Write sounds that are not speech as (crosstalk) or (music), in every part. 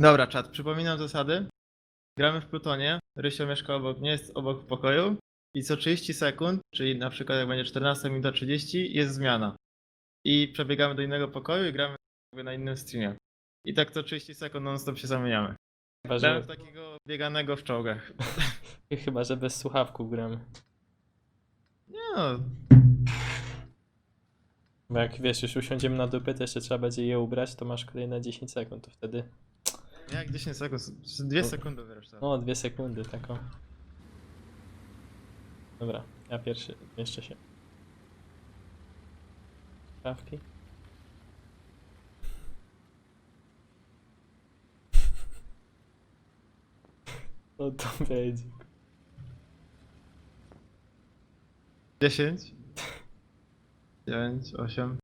Dobra, czat, przypominam zasady. Gramy w Plutonie, Rysio mieszka obok mnie, jest obok w pokoju i co 30 sekund, czyli na przykład jak będzie 14 minuta 30, jest zmiana. I przebiegamy do innego pokoju i gramy jakby na innym streamie. I tak co 30 sekund non-stop się zamieniamy. Chyba, Grałem że, w takiego bieganego w czołgach. (laughs) chyba, że bez słuchawków gramy. Nie no, Bo jak wiesz, już usiądziemy na dupy, to jeszcze trzeba będzie je ubrać, to masz kolejne 10 sekund, to wtedy... jak 10 sekund, 2 sekundy wreszcie. No, dwie sekundy, taką. Dobra, ja pierwszy, jeszcze się. Słuchawki. No (laughs) to będzie. 10 9, 8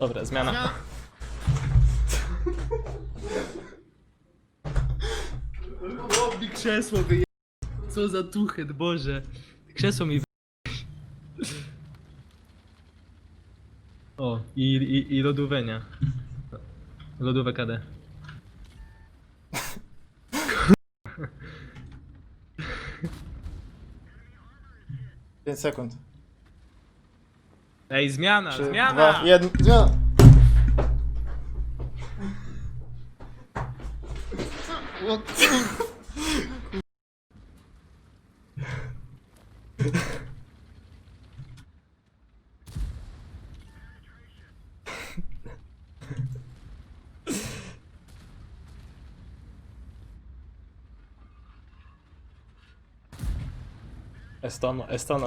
Dobra, zmiana. Chłop mi krzesło wyje... Co za tuchet, Boże. Krzesło mi wy... O, i, i, i lodówenia. Lodówek KD. 5 sekund. Ej, zmiana, Trzy, zmiana! dwa, jeden, zmiana.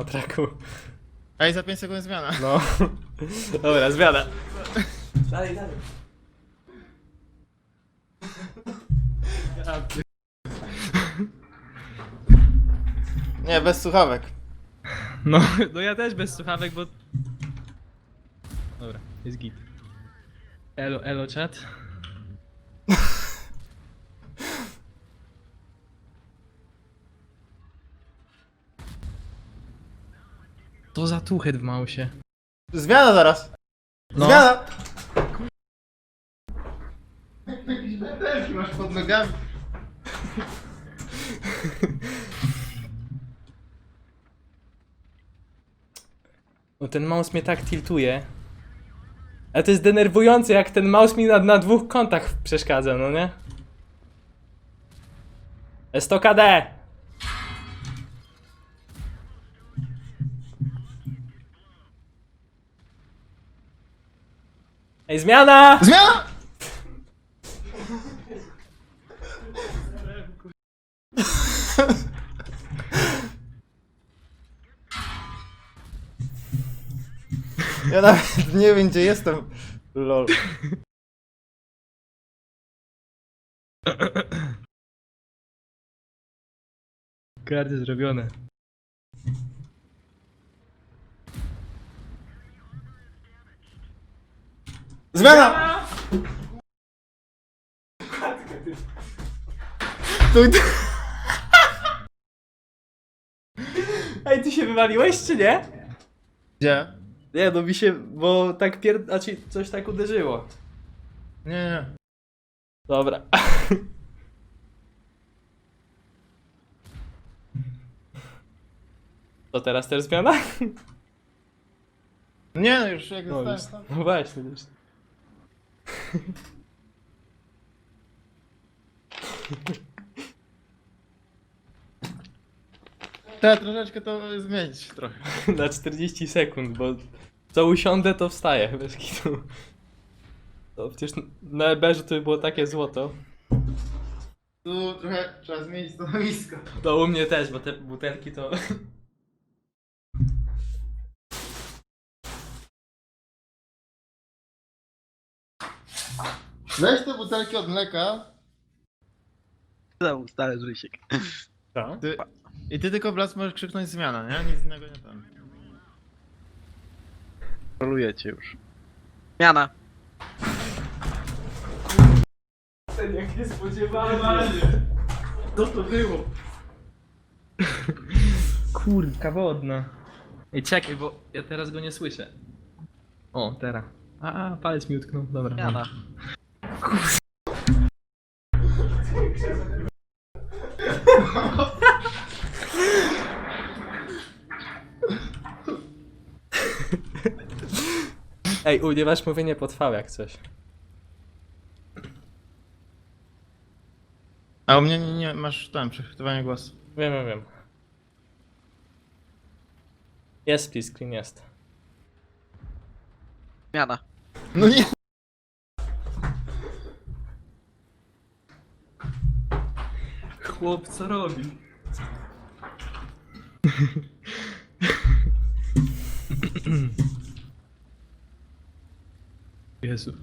Traku. Ej, za 5 sekund zmiana. No. (laughs) Dobra, zmiana. Nie, bez słuchawek. No, no ja też bez słuchawek, bo... Dobra, jest git. Elo, elo chat. To za tuchet w mausie. Zmiana zaraz. No. Zmiana! Jakieś masz pod nogami. No ten mouse mnie tak tiltuje. Ale to jest denerwujące, jak ten mouse mi na, na dwóch kątach przeszkadza, no nie? S100KD! Ej, zmiana! Zmiana! Ja nawet nie wiem gdzie jestem. Lol. Karty zrobione. Zmiana! Tu, tu. (laughs) Ej, ty się wywaliłeś, czy nie? Gdzie? Nie, no mi się, bo tak pier... Znaczy, coś tak uderzyło. Nie, nie. Dobra. (laughs) To teraz też zmiana? Nie, no już jak No, już, tam. no właśnie, już. (laughs) Trzeba troszeczkę to zmienić trochę. (laughs) Na 40 sekund, bo co usiądę, to wstaję, bez kitu. To przecież na eberze to by było takie złoto. Tu trochę trzeba zmienić stanowisko. To u mnie też, bo te butelki to... (laughs) Weź te butelki od mleka Tam stary Rysiek. Co? ty, i ty tylko blask możesz krzyknąć zmiana, nie? Nic innego nie tam. Trolujecie już. Miana. Jak nie spodziewałem Co to było? Kurka wodna. Ej, czekaj, bo ja teraz go nie słyszę. O, teraz. A, a, palec mi utknął, dobra. Zmiana. Ej, u, nie masz mówienie pod V jak coś. A u mnie nie, nie masz tam przechwytywanie głosu. Wiem, wiem, wiem. Jest screen, jest. Zmiana. No nie! Chłop, co robi? Jezu.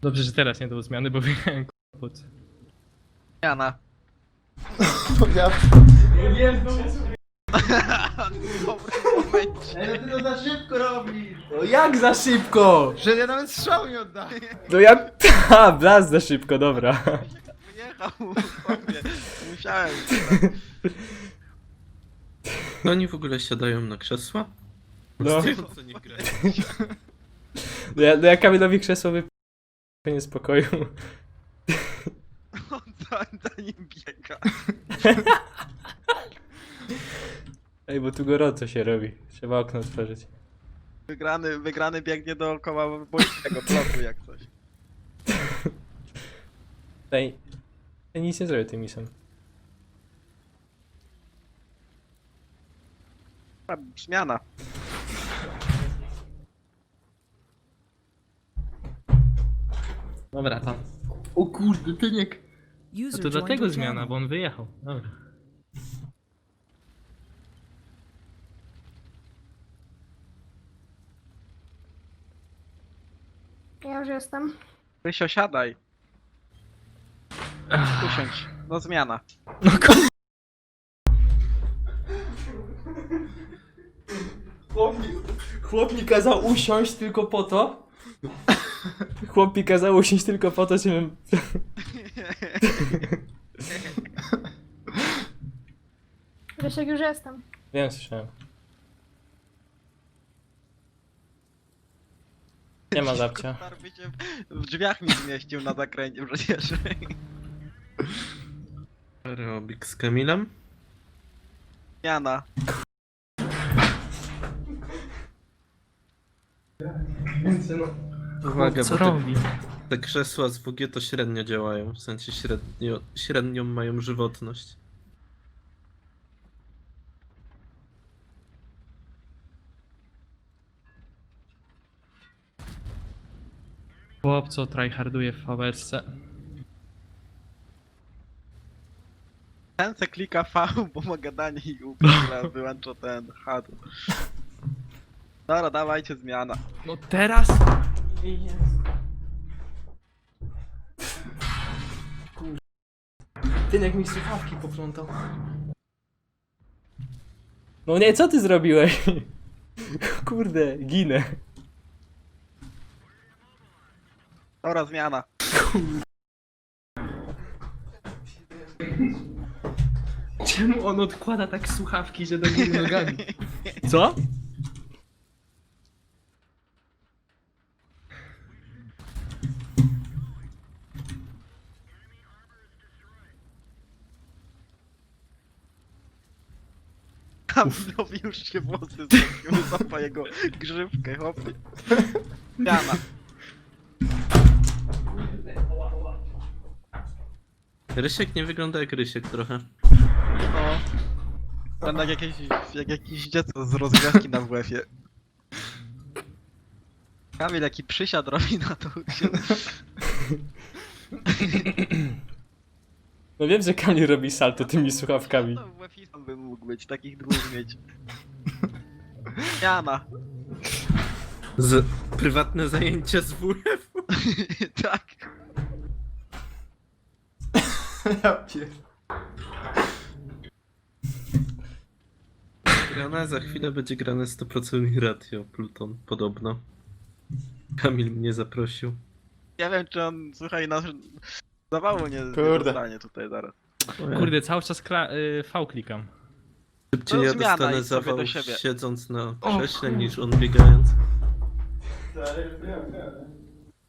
Dobrze, że teraz nie do zmiany, bo wyjechałem kłopot. Zmiana. Ja... W dobrym momencie. Ej, no ty to za szybko robisz! No jak za szybko? Że ja nawet strzał nie oddałem! No ja... (laughs) Ha, blast za szybko, dobra. (laughs) Wyjechał. chłopie. Musiałem. No oni w ogóle siadają na krzesła? No. Co nie grają. No ja, no ja Kamilowi krzesło wyp... nie spokoju. On za, za nim biega. Ej, bo tu gorąco się robi. Trzeba okno otworzyć. Wygrany, wygrany biegnie dookoła boiskiego bloku jak coś. Ej, ja nic nie zrobię tym misem. A, Zmiana. Dobra, tam. O kurde, Tyniek. A User to joined dlatego your zmiana, channel. bo on wyjechał. Dobra. Ja już jestem. Rysio, siadaj. Usiądź. No zmiana. Chłop mi, chłop mi kazał usiąść tylko po to. Chłop mi kazał usiąść tylko po to, żebym... Rysiek, już jestem. Wiem, słyszałem. Nie ma zapcia. Star by się w drzwiach mi zmieścił na zakręcie przecież. Aerobik z Kamilem? Zmiana. Uwaga, Co bo te, robi? te krzesła z WG to średnio działają, w sensie średnio, średnią mają żywotność. Chłop, co tryharduje w VRC. Ten se klika V, bo ma gadanie i upra wyłącza ten HUD. Dobra, dawajcie zmiana. No teraz? Ty jak mi słuchawki poplątał. No nie, co ty zrobiłeś? (laughs) Kurde, ginę. Dobra, zmiana. (laughs) Czemu on odkłada tak słuchawki, że do góry nogami? (laughs) Co? Kamilowi już się włosy zrobiły, zapa jego grzywkę, chłopie. Zmiana. Rysiek nie wygląda jak Rysiek trochę. No. Ten jak jakieś, jak jakieś dziecko z rozgrzewki na WF-ie. Kamil jaki przysiad robi na to się... No wiem, że Kamil robi salto tymi słuchawkami. To WF-istą bym mógł być, takich dwóch mieć. Jana. Z prywatne zajęcia z WF. (laughs) tak. Ja pier... Grane, za chwilę będzie grane 100% ratio, Pluton, podobno. Kamil mnie zaprosił. Ja wiem czy on, słuchaj, nas... Zawału nie, nie Kurde. dostanie tutaj zaraz. Kurde, cały czas kla- y, V klikam. Szybciej No, ja zmiana dostanę i sobie do zawał siebie. siedząc na krześle niż on biegając.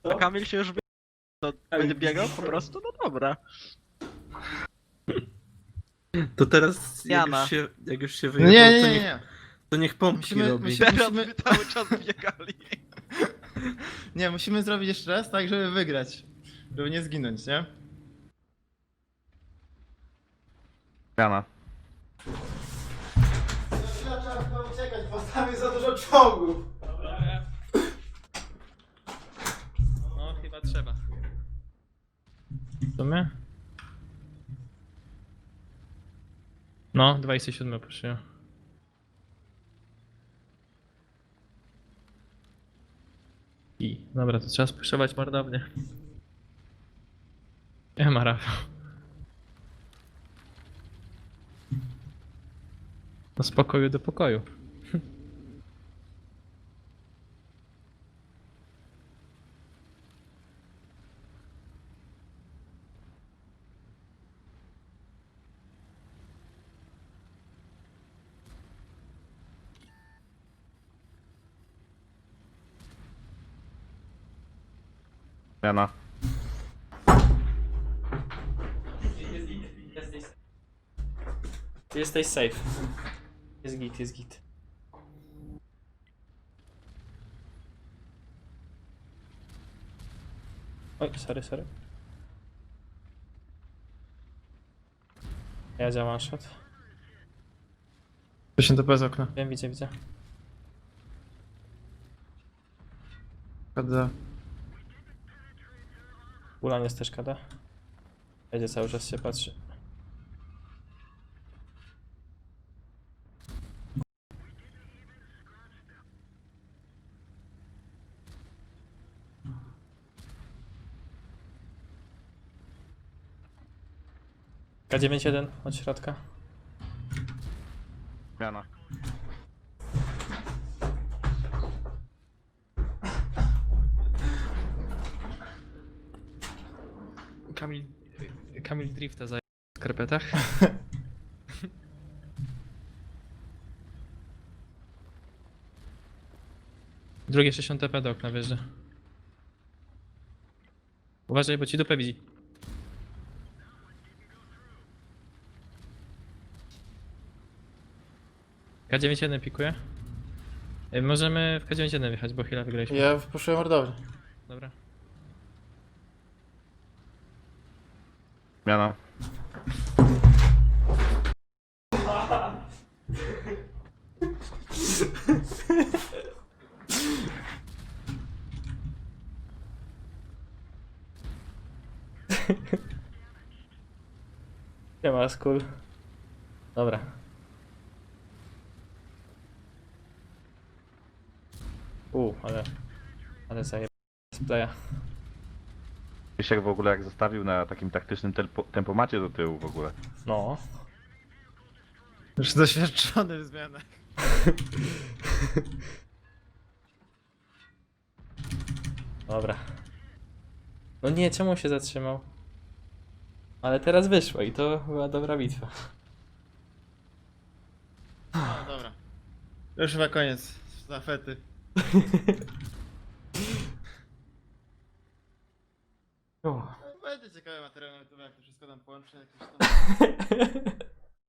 To Kamil się już wie, to będzie biegał po prostu? No dobra. To teraz, jak Jana. już się, jak już się Nie, wyjechał, nie, to, nie, niech, nie. to niech pompki Musimy- robi. musimy- Teraz by cały czas biegali. (laughs) Nie, musimy zrobić jeszcze raz tak, żeby wygrać. Żeby nie zginąć, nie? Rana. Trzeba uciekać, bo tam jest za dużo czołgów. No, chyba trzeba. W sumie? No, 27 proszę. I, dobra, to trzeba spuszować mordownie. Nie (laughs) ma Rafał. No z pokoju do pokoju. Rana. Jesteś safe. Jest git, jest git. Oj, sorry, sorry. Ja działam shot. To się to bez okna. Wiem, widzę, widzę. KD. Ulan jest też kada. Jedzie cały czas się patrzy. K91 od środka. Rana. Kamil, Kamil Drifta za w skarpetach. (laughs) Drugie 60 TP do okna wjeżdża. Uważaj, bo ci dupę widzi. K91 pikuje. Ej, Możemy w K91 wjechać, bo chwilę wygraliśmy. Ja wpuszczę mordownie. Dobra. Rana. Nie (laughs) ma skul. Dobra. U, ale... Ale zaje... z playa. Rysiek w ogóle jak zostawił na takim taktycznym tempo, tempomacie do tyłu w ogóle. No. Już doświadczony w zmianach. Dobra. No nie, czemu się zatrzymał? Ale teraz wyszło i to była dobra bitwa. No dobra. Już chyba koniec. Zafety. (laughs) U. Będzie ciekawy materiał jak to wszystko tam połączę. Jakieś tam... (laughs)